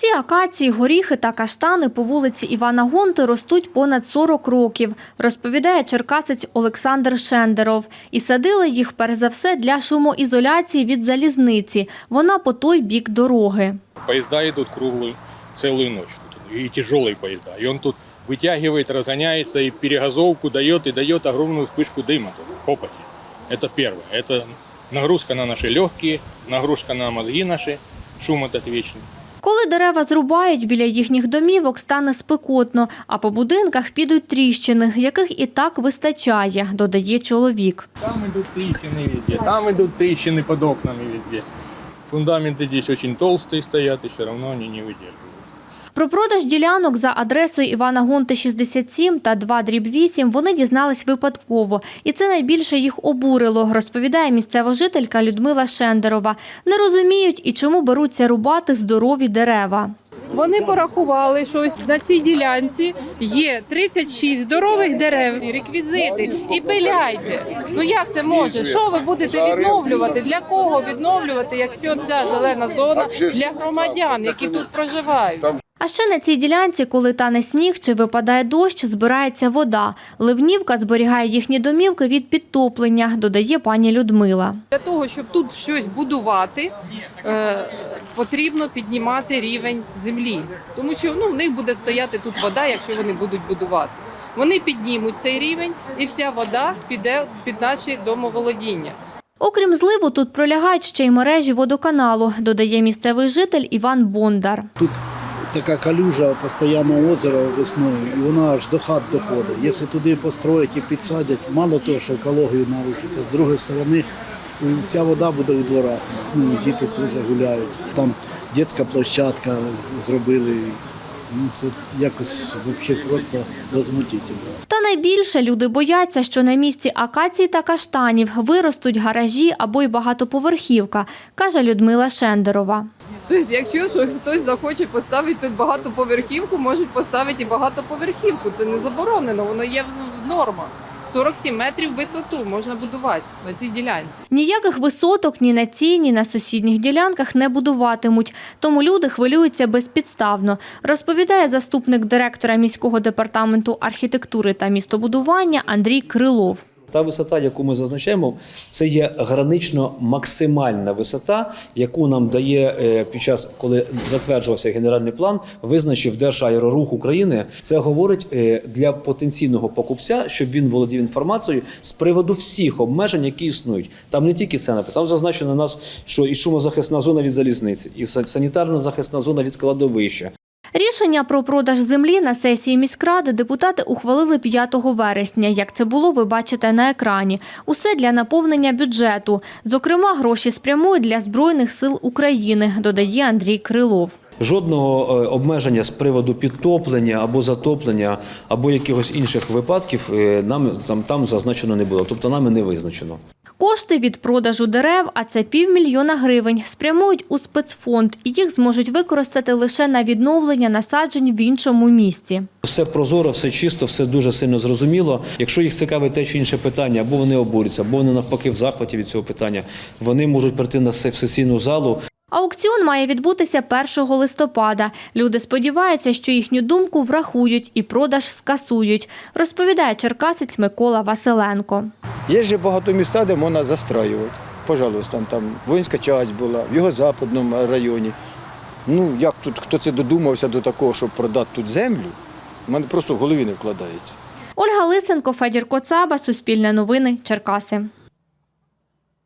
Ці акації, горіхи та каштани по вулиці Івана Гонти ростуть понад 40 років, розповідає черкасець Олександр Шендеров. І садили їх перш за все для шумоізоляції від залізниці. Вона по той бік дороги. Поезда идут круглую, целую ночь. тут, И тяжелые поезда. И он тут вытягивает, разгоняется и перегазовку дает, и дает огромную вспышку дыма, тут, копоти. Это первое. Это нагрузка на наши легкие, нагрузка на мозги наши, шум этот вечный. Коли дерева зрубають, біля їхніх домівок стане спекотно, а по будинках підуть тріщини, яких і так вистачає, додає чоловік. Там идут трещины везде, там идут трещины под окнами везде. Фундаменты здесь очень толстые стоят, и все равно они не выдерживают. Про продаж ділянок за адресою Івана Гонти 67 та 2 дріб 8 вони дізнались випадково. І це найбільше їх обурило, розповідає місцева жителька Людмила Шендерова. Не розуміють і чому беруться рубати здорові дерева. Вони порахували, що ось на цій ділянці є 36 здорових дерев, реквізити і пиляйте. Ну як це може? Що ви будете відновлювати? Для кого відновлювати, якщо ця зелена зона для громадян, які тут проживають? А ще на цій ділянці, коли тане сніг чи випадає дощ, збирається вода. Ливнівка зберігає їхні домівки від підтоплення, додає пані Людмила. Для того, щоб тут щось будувати, е, потрібно піднімати рівень землі. Тому що ну, в них буде стояти тут вода, якщо вони будуть будувати. Вони піднімуть цей рівень і вся вода піде під наші домоволодіння. Окрім зливу, тут пролягають ще й мережі водоканалу, додає місцевий житель Іван Бондар. Тут така калюжа постійно озеро весною, і вона аж до хат доходить. Якщо туди построять і підсадять, мало того, що екологію нарушить, а з другої сторони ця вода буде у дворах. Ну, діти теж гуляють. Там дитяча площадка зробили. Ну, це якось взагалі просто возмутительно. Та найбільше люди бояться, що на місці акацій та каштанів виростуть гаражі або й багатоповерхівка, каже Людмила Шендерова. Тобто, якщо хтось захоче поставити тут багатоповерхівку, можуть поставити і багатоповерхівку. Це не заборонено, воно є в нормах. 47 метрів висоту можна будувати на цій ділянці. Ніяких висоток ні на цій, ні на сусідніх ділянках не будуватимуть, тому люди хвилюються безпідставно, розповідає заступник директора міського департаменту архітектури та містобудування Андрій Крилов. Та висота, яку ми зазначаємо, це є гранично максимальна висота, яку нам дає е, під час, коли затверджувався генеральний план, визначив Держаерорух України. Це говорить е, для потенційного покупця, щоб він володів інформацією з приводу всіх обмежень, які існують. Там не тільки це там зазначено нас, що і шумозахисна зона від залізниці, і са- санітарно-захисна зона від складовища. Рішення про продаж землі на сесії міськради депутати ухвалили 5 вересня. Як це було, ви бачите на екрані. Усе для наповнення бюджету. Зокрема, гроші спрямують для Збройних сил України, додає Андрій Крилов. Жодного е, обмеження з приводу підтоплення або затоплення, або якихось інших випадків е, нам там, там зазначено не було, тобто нами не визначено. Кошти від продажу дерев, а це півмільйона гривень, спрямують у спецфонд і їх зможуть використати лише на відновлення насаджень в іншому місці. Все прозоро, все чисто, все дуже сильно зрозуміло. Якщо їх цікавить те чи інше питання, або вони обурються, або вони навпаки в захваті від цього питання, вони можуть прийти на сесійну залу. Аукціон має відбутися 1 листопада. Люди сподіваються, що їхню думку врахують і продаж скасують, розповідає черкасець Микола Василенко. Є же багато міста, де можна застраювати. Пожалуйста, там воїнська часть була, в його западному районі. Ну, як тут хто це додумався до такого, щоб продати тут землю, в мене просто в голові не вкладається. Ольга Лисенко, Федір Коцаба, Суспільне новини, Черкаси.